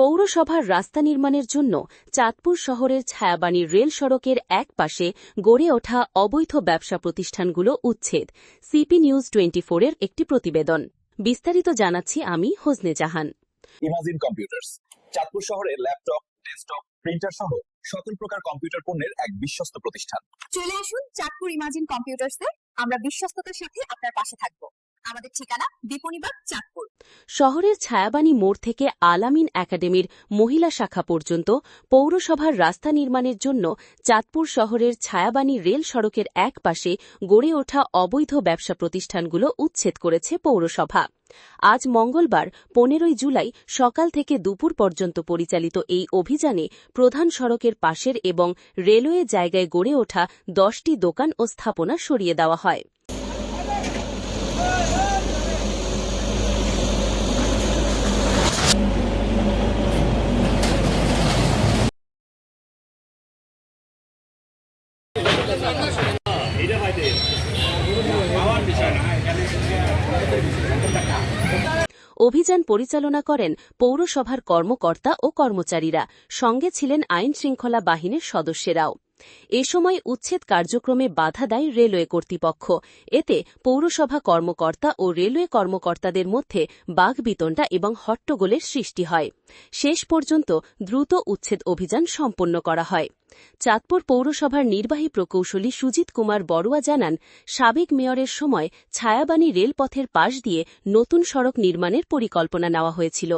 পৌরসভার রাস্তা নির্মাণের জন্য চাঁদপুর শহরের ছায়াবাণী রেল সড়কের এক পাশে গড়ে ওঠা অবৈধ ব্যবসা প্রতিষ্ঠানগুলো উচ্ছেদ। সিপি নিউজ টোয়েন্টি এর একটি প্রতিবেদন। বিস্তারিত জানাচ্ছি আমি হোসনে জাহান। Imagine Computers. চাঁদপুর শহরে ল্যাপটপ ডেস্কটপ প্রিন্টার সহ সকল প্রকার কম্পিউটার পণ্যের এক বিশ্বস্ত প্রতিষ্ঠান। চলে আসুন চাঁদপুর ইমাজিন কম্পিউটার্সে। আমরা বিশ্বস্ততার সাথে আপনার পাশে থাকব। আমাদের ঠিকানা বিপণীবাগ চাঁদপুর। শহরের ছায়াবাণী মোড় থেকে আলামিন একাডেমির মহিলা শাখা পর্যন্ত পৌরসভার রাস্তা নির্মাণের জন্য চাঁদপুর শহরের ছায়াবাণী রেল সড়কের এক পাশে গড়ে ওঠা অবৈধ ব্যবসা প্রতিষ্ঠানগুলো উচ্ছেদ করেছে পৌরসভা। আজ মঙ্গলবার, পনেরোই জুলাই, সকাল থেকে দুপুর পর্যন্ত পরিচালিত এই অভিযানে প্রধান সড়কের পাশের এবং রেলওয়ে জায়গায় গড়ে ওঠা দশটি দোকান ও স্থাপনা সরিয়ে দেওয়া হয়। অভিযান পরিচালনা করেন পৌরসভার কর্মকর্তা ও কর্মচারীরা। সঙ্গে ছিলেন আইন শৃঙ্খলা বাহিনীর সদস্যেরাও। এ সময় উচ্ছেদ কার্যক্রমে বাধা দেয় রেলওয়ে কর্তৃপক্ষ। এতে পৌরসভা কর্মকর্তা ও রেলওয়ে কর্মকর্তাদের মধ্যে বাঘবিতণ্ডা এবং হট্টগোলের সৃষ্টি হয়। শেষ পর্যন্ত দ্রুত উচ্ছেদ অভিযান সম্পন্ন করা হয়। চাঁদপুর পৌরসভার নির্বাহী প্রকৌশলী সুজিত কুমার বড়ুয়া জানান, সাবেক মেয়রের সময় ছায়াবাণী রেলপথের পাশ দিয়ে নতুন সড়ক নির্মাণের পরিকল্পনা নেওয়া হয়েছিল।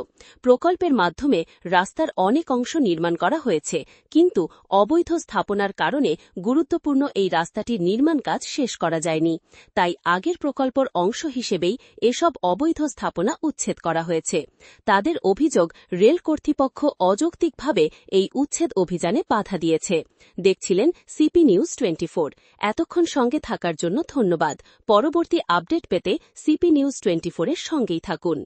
প্রকল্পের মাধ্যমে রাস্তার অনেক অংশ নির্মাণ করা হয়েছে, কিন্তু অবৈধ স্থাপনার কারণে গুরুত্বপূর্ণ এই রাস্তাটির নির্মাণ কাজ শেষ করা যায়নি। তাই আগের প্রকল্পর অংশ হিসেবেই এসব অবৈধ স্থাপনা উচ্ছেদ করা হয়েছে। তাদের অভিযোগ রেল কর্তৃপক্ষ অযৌক্তিকভাবে এই উচ্ছেদ অভিযানে বাধা দিয়েছে। দেখছিলেন সিপি নিউজ টোয়েন্টি এতক্ষণ সঙ্গে থাকার জন্য ধন্যবাদ। পরবর্তী আপডেট পেতে সিপি নিউজ টোয়েন্টি ফোরের সঙ্গেই থাকুন।